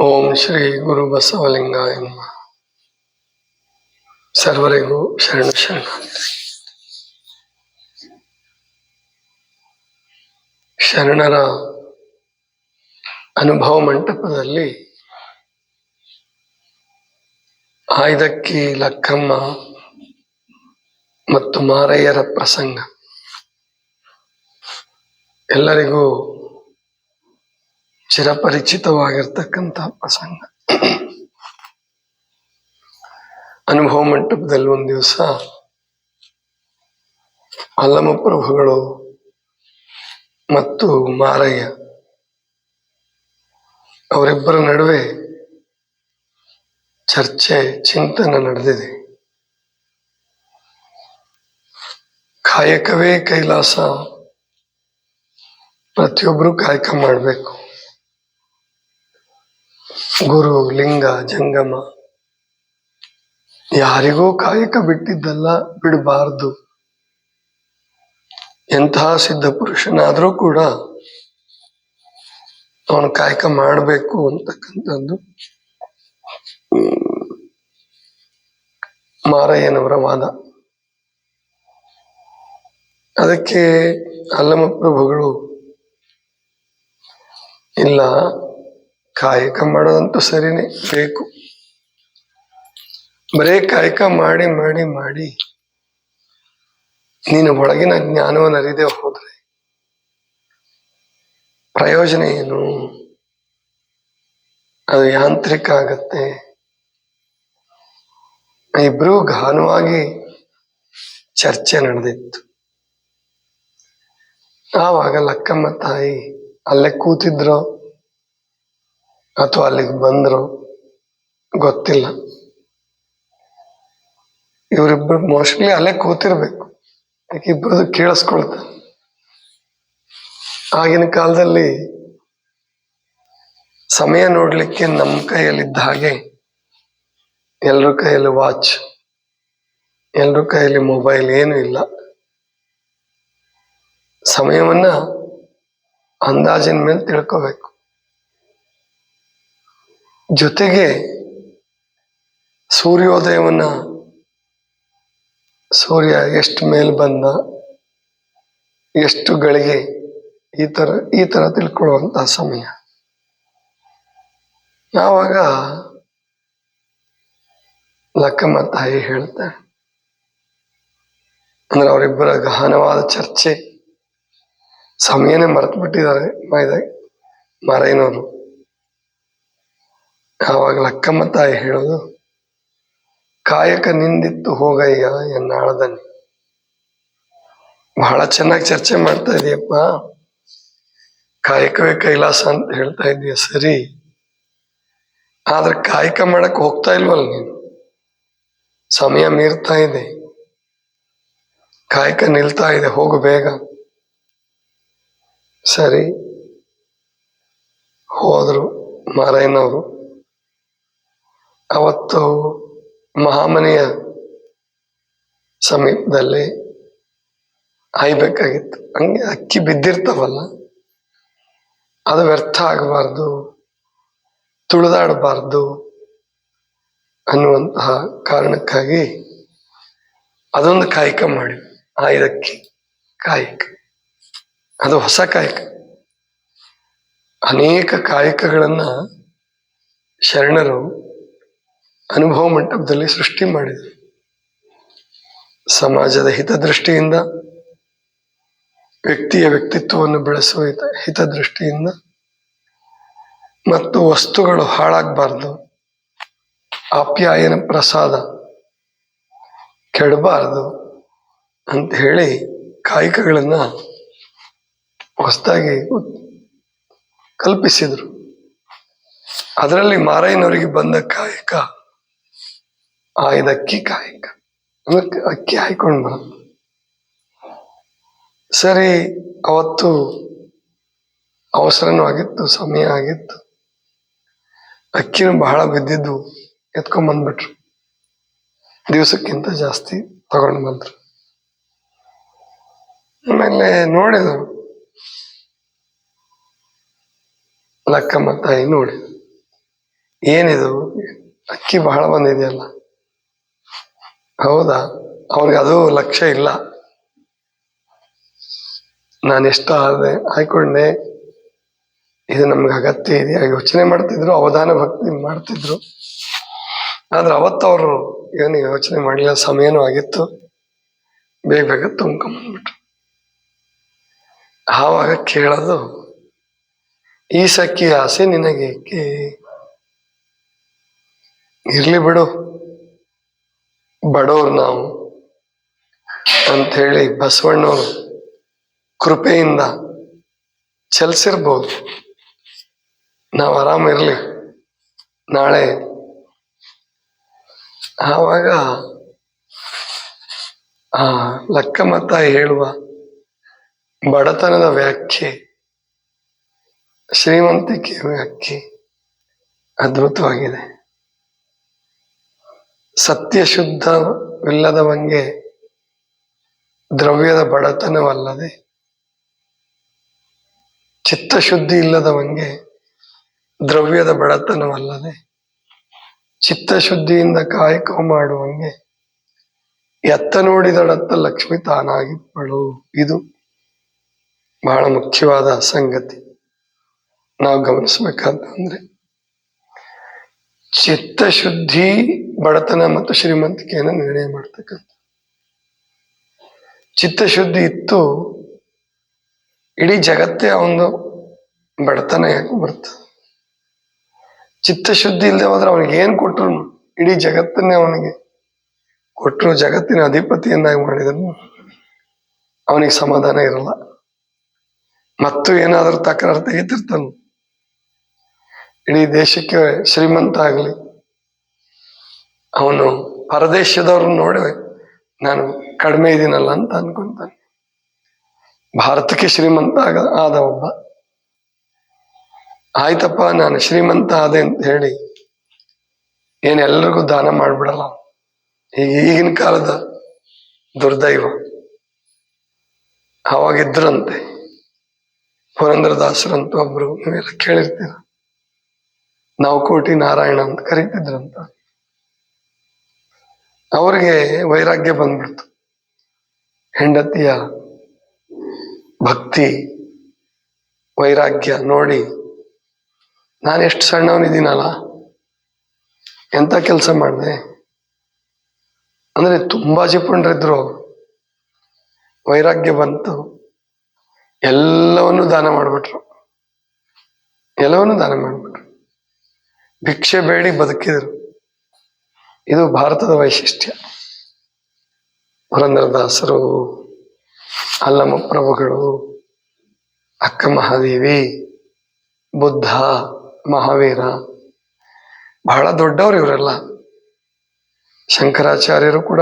ಓಂ ಶ್ರೀ ಗುರು ಬಸವಲಿಂಗ ಎಂಬ ಸರ್ವರಿಗೂ ಶರಣ ಶರಣ. ಶರಣರ ಅನುಭವ ಮಂಟಪದಲ್ಲಿ ಆಯ್ದಕ್ಕಿ ಲಕ್ಕಮ್ಮ ಮತ್ತು ಮಾರಯ್ಯರ ಪ್ರಸಂಗ. ಎಲ್ಲರಿಗೂ ಚಿರಪರಿಚಿತವಾಗಿರ್ತಕ್ಕಂಥ ಪ್ರಸಂಗ. ಅನುಭವ ಮಂಟಪದಲ್ಲಿ ಒಂದು ದಿವಸ ಅಲ್ಲಮ ಪ್ರಭುಗಳು ಮತ್ತು ಮಾರಯ್ಯ ಅವರಿಬ್ಬರ ನಡುವೆ ಚರ್ಚೆ, ಚಿಂತನೆ ನಡೆದಿದೆ. ಕಾಯಕವೇ ಕೈಲಾಸ ಪ್ರತಿಯೊಬ್ಬರು ಕಾಯಕ ಮಾಡಬೇಕು. ಗುರು, ಲಿಂಗ, ಜಂಗಮ. ಯಾರಿಗೂ ಕಾಯಕ ಬಿಟ್ಟಿದ್ದಲ್ಲ, ಬಿಡಬಾರ್ದು. ಎಂತಹ ಸಿದ್ಧ ಪುರುಷನಾದರೂ ಕೂಡ ಅವನು ಕಾಯಕ ಮಾಡಬೇಕು ಅಂತಕ್ಕಂಥದ್ದು ಮಾರಯ್ಯನವರ ವಾದ. ಅದಕ್ಕೆ ಅಲ್ಲಮ ಪ್ರಭುಗಳು, ಇಲ್ಲ ಕಾಯಕ ಮಾಡೋದಂತೂ ಸರಿನೇ. ಬೇಕು. ಬರೇ ಕಾಯಕ ಮಾಡಿ ಮಾಡಿ ಮಾಡಿ. ನೀನು ಒಳಗಿನ ಜ್ಞಾನವನ್ನು ಅರಿದೇ ಹೋದ್ರೆ ಪ್ರಯೋಜನ ಏನು? ಅದು ಯಾಂತ್ರಿಕ ಆಗತ್ತೆ. ಇಬ್ರು ಘಾನವಾಗಿ ಚರ್ಚೆ ನಡೆದಿತ್ತು. ಆವಾಗ ಲಕ್ಕಮ್ಮ ತಾಯಿ ಅಲ್ಲೇ ಕೂತಿದ್ರು. ಅಥವಾ ಅಲ್ಲಿಗೆ ಬಂದ್ರು, ಗೊತ್ತಿಲ್ಲ. ಇವರಿಬ್ರು ಮೋಸ್ಟ್ಲಿ ಅಲ್ಲೇ ಕೂತಿರ್ಬೇಕು. ಯಾಕೆ ಇಬ್ಬರದು ಕೇಳಿಸ್ಕೊಳ್ತ ಆಗಿನ ಕಾಲದಲ್ಲಿ ಸಮಯ ನೋಡ್ಲಿಕ್ಕೆ ನಮ್ಮ ಕೈಯಲ್ಲಿದ್ದ ಹಾಗೆ ಎಲ್ರ ಕೈಯಲ್ಲಿ ವಾಚ್ ಎಲ್ರ ಕೈಯಲ್ಲಿ ಮೊಬೈಲ್ ಏನು ಇಲ್ಲ. ಸಮಯವನ್ನ ಅಂದಾಜಿನ ಮೇಲೆ ತಿಳ್ಕೋಬೇಕು. ಜೊತೆಗೆ ಸೂರ್ಯೋದಯವನ್ನ ಸೂರ್ಯ ಎಷ್ಟು ಮೇಲ್ ಬಂದ, ಎಷ್ಟು ಗಳಿಗೆ, ಈ ತರ ಈ ತರ ತಿಳ್ಕೊಳ್ಳುವಂತಹ ಸಮಯ. ಯಾವಾಗ ಲಕ್ಕಮ್ಮ ತಾಯಿ ಹೇಳ್ತಾರೆ ಅಂದ್ರೆ ಅವರಿಬ್ಬರ ಗಹನವಾದ ಚರ್ಚೆ, ಸಮಯನೇ ಮರೆತು ಬಿಟ್ಟಿದ್ದಾರೆ ಮೈದ ಮಾರಯ್ಯನವರು ಅಕ್ಕಮ್ಮ ತಾಯಿ ಹೇಳೋದು? ಕಾಯಕ ನಿಂದಿತ್ತು ಹೋಗಯ್ಯ ಎನ್ನಾಳದಲ್ಲಿ ಬಹಳ ಚೆನ್ನಾಗಿ ಚರ್ಚೆ ಮಾಡ್ತಾ ಇದೀಯಪ್ಪ. ಕಾಯಕವೇ ಕೈಲಾಸ ಅಂತ ಹೇಳ್ತಾ ಇದೀಯ, ಸರಿ. ಆದ್ರೆ ಕಾಯಕ ಮಾಡಕ್ ಹೋಗ್ತಾ ಇಲ್ವಲ್ಲ ನೀನು? ಸಮಯ ಮೀರ್ತಾ ಇದೆ. ಕಾಯಕ ನಿಲ್ತಾ ಇದೆ, ಹೋಗು ಬೇಗ. ಸರಿ. ಹೋದ್ರು ಮಾರಯ್ಯನವರು ಅವತ್ತು ಮಹಾಮನೆಯ ಸಮೀಪದಲ್ಲಿ ಹಾಯ್ಬೇಕಾಗಿತ್ತು. ಹಂಗೆ ಅಕ್ಕಿ ಬಿದ್ದಿರ್ತಾವಲ್ಲ, ಅದು ವ್ಯರ್ಥ ಆಗಬಾರ್ದು, ತುಳಿದಾಡಬಾರ್ದು ಅನ್ನುವಂತಹ ಕಾರಣಕ್ಕಾಗಿ ಅದೊಂದು ಕಾಯಕ ಮಾಡಿ ಆಯ್ದಕ್ಕಿ ಕಾಯಕ. ಅದು ಹೊಸ ಕಾಯಕ. ಅನೇಕ ಕಾಯಕಗಳನ್ನ ಶರಣರು ಅನುಭವ ಮಂಟಪದಲ್ಲಿ ಸೃಷ್ಟಿ ಮಾಡಿದರು. ಸಮಾಜದ ಹಿತದೃಷ್ಟಿಯಿಂದ, ವ್ಯಕ್ತಿಯ ವ್ಯಕ್ತಿತ್ವವನ್ನು ಬೆಳೆಸುವ ಹಿತ, ಹಿತದೃಷ್ಟಿಯಿಂದ ಮತ್ತು ವಸ್ತುಗಳು ಹಾಳಾಗಬಾರ್ದು. ಆಪ್ಯಾಯನ ಪ್ರಸಾದ ಕೆಡಬಾರ್ದು ಅಂತ ಹೇಳಿ ಕಾಯಕಗಳನ್ನ ಹೊಸದಾಗಿ ಕಲ್ಪಿಸಿದ್ರು. ಅದರಲ್ಲಿ ಮಾರಯ್ಯನವರಿಗೆ ಬಂದ ಕಾಯಕ ಆಯ್ದ ಅಕ್ಕಿ ಕಾಯಕ. ಅದಕ್ಕೆ ಅಕ್ಕಿ ಹಾಯ್ಕೊಂಡು ಬರೋದು ಸರಿ, ಅವತ್ತು ಅವಸರನೂ ಆಗಿತ್ತು, ಸಮಯ ಆಗಿತ್ತು. ಅಕ್ಕಿನೂ ಬಹಳ ಬಿದ್ದಿದ್ದು ಎತ್ಕೊಂಡ್ ಬಂದ್ಬಿಟ್ರು. ದಿವಸಕ್ಕಿಂತ ಜಾಸ್ತಿ ತಗೊಂಡು ಬಂದ್ರು. ಆಮೇಲೆ ನೋಡಿದ್ರು. ಲಕ್ಕಮ್ಮ ತಾಯಿ ನೋಡಿದ್ರು. ಏನಿದು? ಅಕ್ಕಿ ಬಹಳ ಬಂದಿದೆಯಲ್ಲ. ಹೌದಾ? ಅವ್ರಿಗೆ ಅದು ಲಕ್ಷ್ಯ ಇಲ್ಲ. ನಾನು ಎಷ್ಟು ಆದೆ ಆಯ್ಕೊಂಡೆ ಇದು ನಮ್ಗೆ ಅಗತ್ಯ ಇದೆಯಾ ಯೋಚನೆ ಮಾಡ್ತಿದ್ರು, ಅವಧಾನ ಭಕ್ತಿ ಮಾಡ್ತಿದ್ರು. ಆದ್ರೆ ಅವತ್ತು ಅವರು ಏನು ಯೋಚನೆ ಮಾಡಿಲ್ಲ ಸಮಯನೂ ಆಗಿತ್ತು. ಬೇಗ ಬೇಗ ತುಂಬ್ಕೊಂಬಂದ್ಬಿಟ್ರು. ಆವಾಗ ಕೇಳೋದು, ಈ ಸಖಿ ಆಸೆ ನಿನಗೆ ಏಕೆ ಇರ್ಲಿ ಬಿಡು. ಬಡವ್ರು ನಾವು ಹೇಳಿ ಬಸವಣ್ಣವರು ಕೃಪೆಯಿಂದ ಚಲಿಸಿರ್ಬೋದು. ನಾವು ಇರಲಿ. ನಾಳೆ ಆವಾಗ ಆ ಲಕ್ಕಮತ ಹೇಳುವ ಬಡತನದ ವ್ಯಾಖ್ಯೆ ಶ್ರೀಮಂತಿಕೆ ವ್ಯಾಖ್ಯೆ ಅದ್ಭುತವಾಗಿದೆ. ಸತ್ಯ ಶುದ್ಧವಿಲ್ಲದವಂಗೆ ದ್ರವ್ಯದ ಬಡತನವಲ್ಲದೆ ಚಿತ್ತಶುದ್ಧಿ ಇಲ್ಲದವಂಗೆ ದ್ರವ್ಯದ ಬಡತನವಲ್ಲದೆ ಚಿತ್ತಶುದ್ಧಿಯಿಂದ ಕಾಯಕ ಮಾಡುವಂಗೆ ಎತ್ತ ನೋಡಿದಡತ್ತ ಲಕ್ಷ್ಮಿ ತಾನಾಗಿಪ್ಪಳು ಇದು ಬಹಳ ಮುಖ್ಯವಾದ ಸಂಗತಿ. ನಾವು ಗಮನಿಸ್ಬೇಕಾದ್ರೆ ಚಿತ್ತಶುದ್ಧಿ ಬಡತನ ಮತ್ತು ಶ್ರೀಮಂತಿಕೆಯನ್ನು ನಿರ್ಣಯ ಮಾಡ್ತಕ್ಕಂಥ ಚಿತ್ತಶುದ್ಧಿ ಇತ್ತು, ಇಡೀ ಜಗತ್ತೇ ಅವನು ಬಡತನ ಯಾಕೆ ಬರ್ತದೆ ಚಿತ್ತಶುದ್ಧಿ ಇಲ್ಲದೆ ಹೋದ್ರೆ ಅವನಿಗೆ ಏನು ಕೊಟ್ರು? ಇಡೀ ಜಗತ್ತನ್ನೇ ಅವನಿಗೆ ಕೊಟ್ಟರು ಜಗತ್ತಿನ ಅಧಿಪತಿಯನ್ನಾಗಿ ಮಾಡಿದನು. ಅವನಿಗೆ ಸಮಾಧಾನ ಇರಲ್ಲ. ಮತ್ತು ಏನಾದರೂ ತಕರಾರು ತೆಗಿತಿರ್ತಾನೆ? ಇಡೀ ದೇಶಕ್ಕೆ ಶ್ರೀಮಂತ ಆಗಲಿ. ಅವನು ಪರದೇಶದವ್ರು ನೋಡಿ ನಾನು ಕಡಿಮೆ ಇದ್ದೀನಲ್ಲ ಅಂತ ಅನ್ಕೊಂತಾನೆ. ಭಾರತಕ್ಕೆ ಶ್ರೀಮಂತ ಆಗ, ಆದ ಒಬ್ಬ. ಆಯ್ತಪ್ಪ, ನಾನು ಶ್ರೀಮಂತ ಆದೆ ಅಂತ ಹೇಳಿ ಏನೆಲ್ಲರಿಗೂ ದಾನ ಮಾಡಿಬಿಡಲ್ಲ ಈಗ ಈಗಿನ ಕಾಲದ ದುರ್ದೈವ. ಅವಾಗಿದ್ರಂತೆ. ಪುರಂದ್ರದಾಸರಂತೂ ಒಬ್ರು, ನೀವೆಲ್ಲ ಕೇಳಿರ್ತೀರ. ನಾವು ಕೋಟಿ ನಾರಾಯಣ ಅಂತ ಕರೀತಿದ್ರಂತ. ಅವ್ರಿಗೆ ವೈರಾಗ್ಯ ಬಂದ್ಬಿಡ್ತು. ಹೆಂಡತಿಯ ಭಕ್ತಿ, ವೈರಾಗ್ಯ ನೋಡಿ ನಾನು ಎಷ್ಟು ಸಣ್ಣವನಿದ್ದೀನಲ್ಲ, ಎಂತ ಕೆಲಸ ಮಾಡಿದೆ? ಅಂದ್ರೆ ತುಂಬಾ ಜಿಪುಣರಿದ್ರು. ವೈರಾಗ್ಯ ಬಂತು. ಎಲ್ಲವನ್ನೂ ದಾನ ಮಾಡ್ಬಿಟ್ರು. ಎಲ್ಲವನ್ನೂ ದಾನ ಮಾಡ್ಬಿಟ್ರು. ಭಿಕ್ಷೆ ಬೇಡಿ ಬದುಕಿದರು. ಇದು ಭಾರತದ ವೈಶಿಷ್ಟ್ಯ. ಪುರಂದರದಾಸರು ಅಲ್ಲಮ ಪ್ರಭುಗಳು, ಅಕ್ಕ ಮಹಾದೇವಿ, ಬುದ್ಧ, ಮಹಾವೀರ, ಬಹಳ ದೊಡ್ಡವರು ಇವರೆಲ್ಲ. ಶಂಕರಾಚಾರ್ಯರು ಕೂಡ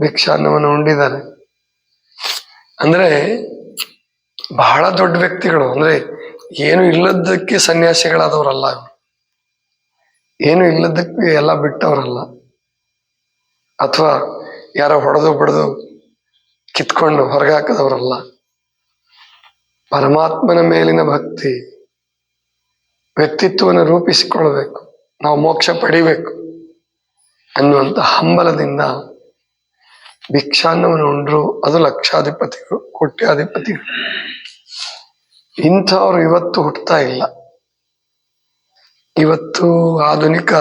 ಭಿಕ್ಷಾನ್ನವನ್ನು ಉಂಡಿದ್ದಾರೆ. ಅಂದ್ರೆ ಬಹಳ ದೊಡ್ಡ ವ್ಯಕ್ತಿಗಳು. ಅಂದ್ರೆ ಏನು ಇಲ್ಲದಕ್ಕೆ ಸನ್ಯಾಸಿಗಳಾದವರಲ್ಲ. ಏನು ಇಲ್ಲದಕ್ಕೆ ಎಲ್ಲ ಬಿಟ್ಟವರಲ್ಲ. ಅಥವಾ ಯಾರೋ ಹೊಡೆದು ಬಡ್ದು ಕಿತ್ಕೊಂಡು ಹೊರಗೆ ಹಾಕದವರಲ್ಲ. ಪರಮಾತ್ಮನ ಮೇಲಿನ ಭಕ್ತಿ ವ್ಯಕ್ತಿತ್ವವನ್ನು ರೂಪಿಸಿಕೊಳ್ಬೇಕು ನಾವು ಮೋಕ್ಷ ಪಡಿಬೇಕು ಅನ್ನುವಂಥ ಹಂಬಲದಿಂದ ಭಿಕ್ಷಾನ್ನವನ್ನು ಉಂಡ್ರು ಅದು ಲಕ್ಷಾಧಿಪತಿಗಳು, ಕೋಟ್ಯಾಧಿಪತಿಗಳು. ಇಂಥವ್ರು ಇವತ್ತು ಹುಟ್ಟುತ್ತಾ ಇಲ್ಲ. ಇವತ್ತು ಆಧುನಿಕ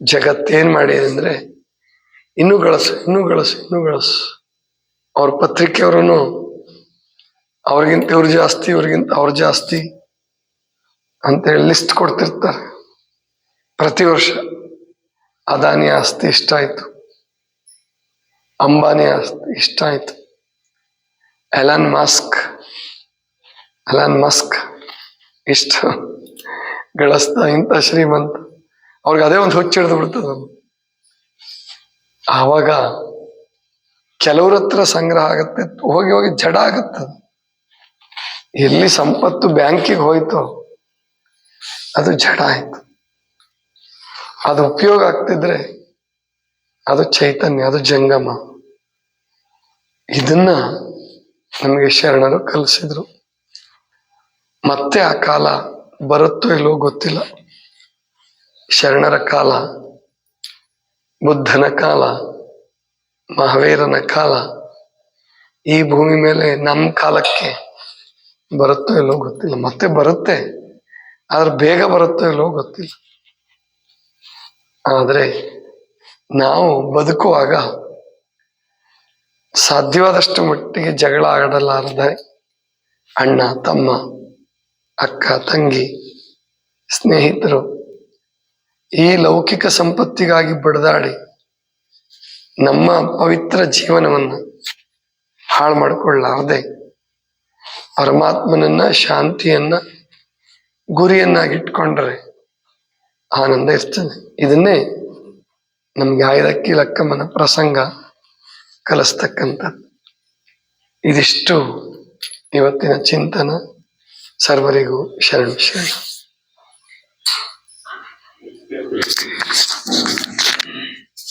ಜಗತ್ತೇನ್ ಮಾಡಿದೆ ಅಂದ್ರೆ ಇನ್ನೂ ಗಳಸು ಇನ್ನೂ ಗಳಸು ಇನ್ನೂ ಗಳಸು. ಅವ್ರ ಪತ್ರಿಕೆಯವರು ಅವ್ರಿಗಿಂತ ಇವ್ರು ಜಾಸ್ತಿ, ಇವ್ರಿಗಿಂತ ಅವ್ರು ಜಾಸ್ತಿ ಅಂತೇಳಿ ಲಿಸ್ಟ್ ಕೊಡ್ತಿರ್ತಾರೆ. ಪ್ರತಿ ವರ್ಷ ಅದಾನಿ ಆಸ್ತಿ ಇಷ್ಟ ಆಯ್ತು. ಅಂಬಾನಿ ಆಸ್ತಿ ಇಷ್ಟ ಆಯ್ತು. ಎಲಾನ್ ಮಾಸ್ಕ್, ಎಲಾನ್ ಮಸ್ಕ್ ಇಷ್ಟು. ಗಳಿಸ್ತಾ ಇಂಥ ಶ್ರೀಮಂತ. ಅವ್ರಿಗೆ ಅದೇ ಒಂದು ಹುಚ್ಚು ಹಿಡಿದು ಬಿಡ್ತದ ಆವಾಗ ಕೆಲವ್ರ ಹತ್ರ ಸಂಗ್ರಹ ಆಗತ್ತೆ, ಹೋಗಿ ಹೋಗಿ ಜಡ ಆಗತ್ತದ ಎಲ್ಲಿ ಸಂಪತ್ತು ಬ್ಯಾಂಕಿಗೆ ಹೋಯ್ತು ಅದು ಜಡ ಆಯ್ತು. ಅದು ಉಪಯೋಗ ಆಗ್ತಿದ್ರೆ ಅದು ಚೈತನ್ಯ, ಅದು ಜಂಗಮ. ಇದನ್ನ ನಮಗೆ ಶರಣರು ಕಲಿಸಿದ್ರು. ಮತ್ತೆ ಆ ಕಾಲ ಬರುತ್ತೋ ಇಲ್ವೋ ಗೊತ್ತಿಲ್ಲ. ಶರಣರ ಕಾಲ, ಬುದ್ಧನ ಕಾಲ, ಮಹಾವೀರನ ಕಾಲ, ಈ ಭೂಮಿ ಮೇಲೆ ನಮ್ಮ ಕಾಲಕ್ಕೆ ಬರುತ್ತೋ ಇಲ್ಲೋ ಗೊತ್ತಿಲ್ಲ. ಮತ್ತೆ ಬರುತ್ತೆ, ಆದ್ರೆ ಬೇಗ ಬರುತ್ತೋ ಇಲ್ಲೋ ಗೊತ್ತಿಲ್ಲ. ಆದರೆ ನಾವು ಬದುಕುವಾಗ ಸಾಧ್ಯವಾದಷ್ಟು ಮಟ್ಟಿಗೆ ಜಗಳ ಆಡಲಾರದೆ ಅಣ್ಣ, ತಮ್ಮ ಅಕ್ಕ, ತಂಗಿ, ಸ್ನೇಹಿತರು, ಈ ಲೌಕಿಕ ಸಂಪತ್ತಿಗಾಗಿ ಬಡದಾಡಿ ನಮ್ಮ ಪವಿತ್ರ ಜೀವನವನ್ನು ಹಾಳು ಮಾಡಿಕೊಳ್ಳಾರದೆ ಪರಮಾತ್ಮನನ್ನ ಶಾಂತಿಯನ್ನ ಗುರಿಯನ್ನಾಗಿಟ್ಕೊಂಡ್ರೆ ಆನಂದ ಇರ್ತದೆ. ಇದನ್ನೇ ನಮ್ಗೆ ಆಯ್ದಕ್ಕಿ ಲಕ್ಕಮ್ಮನ ಪ್ರಸಂಗ ಕಲಿಸ್ತಕ್ಕಂಥದ್ದು. ಇದಿಷ್ಟು ಇವತ್ತಿನ ಚಿಂತನ. ಸರ್ವರಿಗೂ ಶರಣ ಶರಣ